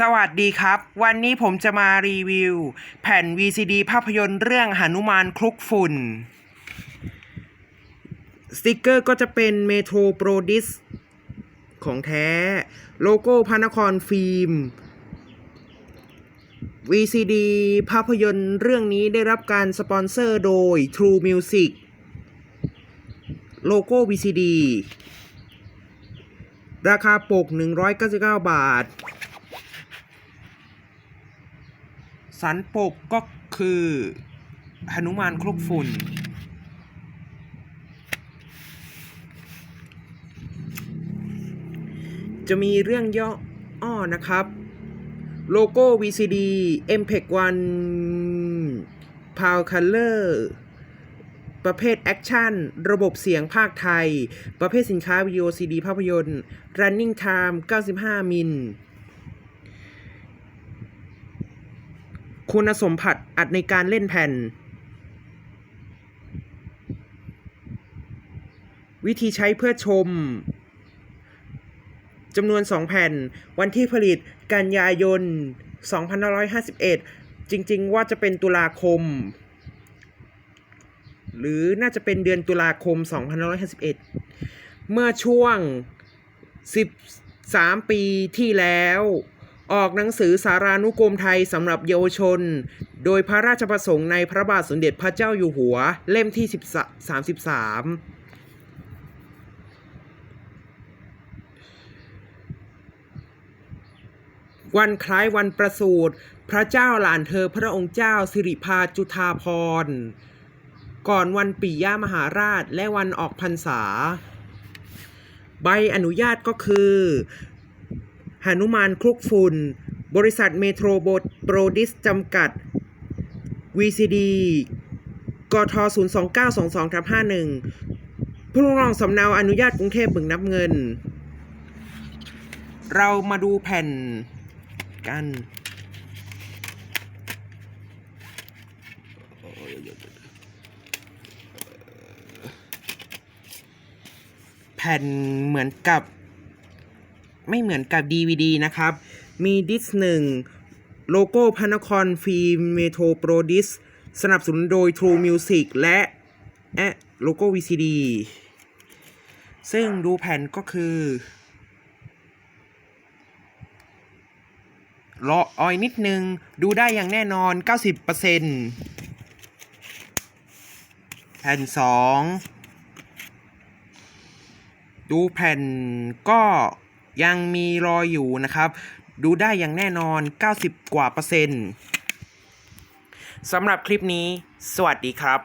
สวัสดีครับ วันนี้ผมจะมารีวิว แผ่น VCD ภาพยนตร์เรื่องหนุมานคลุกฝุ่น สติกเกอร์ก็จะเป็นเมโทรโปรดิสของแท้ โลโก้พระนครฟิล์ม VCD ภาพยนตร์เรื่องนี้ได้รับการสปอนเซอร์โดย True Music โลโก้ VCD ราคาปก 199 บาท สันปกก็คือหนุมานคลุกฝุ่น จะมีเรื่องย่ออ้อนะครับ โลโก้ VCD MPEG 1 Power Color ประเภทแอคชั่น ระบบเสียงภาคไทย ประเภทสินค้าวิดีโอซีดีภาพยนตร์ Running Time 95 มิล คุณสมบัติอัดในการเล่นแผ่น วิธีใช้เพื่อชมจำนวน 2 แผ่น วันที่ผลิตกันยายน 2551 จริง ๆ ว่าจะเป็นตุลาคม หรือน่าจะเป็นเดือนตุลาคม 2551 เมื่อช่วง 13 ปีที่แล้ว ออกหนังสือสารานุกรมไทยสำหรับเยาวชน โดยพระราชประสงค์ในพระบาทสมเด็จพระเจ้าอยู่หัว เล่มที่33วันคล้ายวันประสูติพระเจ้าหลานเธอพระองค์เจ้าสิริพาจุธาพร ก่อนวันปิยมหาราชและวันออกพรรษา ใบอนุญาตก็คือ หนุมานคลุกฝุ่น บริษัทเมโทรโปรดิสจำกัด VCD กท02922ทับ51 ผู้รองสำเนาอนุญาตกรุงเทพบึงนับเงิน เรามาดูแผ่นกันแผ่นเหมือนกับ ไม่เหมือนกับ DVD นะครับ มีดิสหนึ่งโลโก้พนครฟิล์มเมโทรโปรดิสสนับสนุนโดย True Music และแอะโลโก้ VCD ซึ่งดูแผ่นก็คือรอออยนิดนึง ดูได้อย่างแน่นอน 90%แผ่น 2 ดูแผ่นก็ ยังมีรอยอยู่นะครับ ดูได้อย่างแน่นอน 90 กว่าเปอร์เซ็นต์สำหรับคลิปนี้ สวัสดีครับ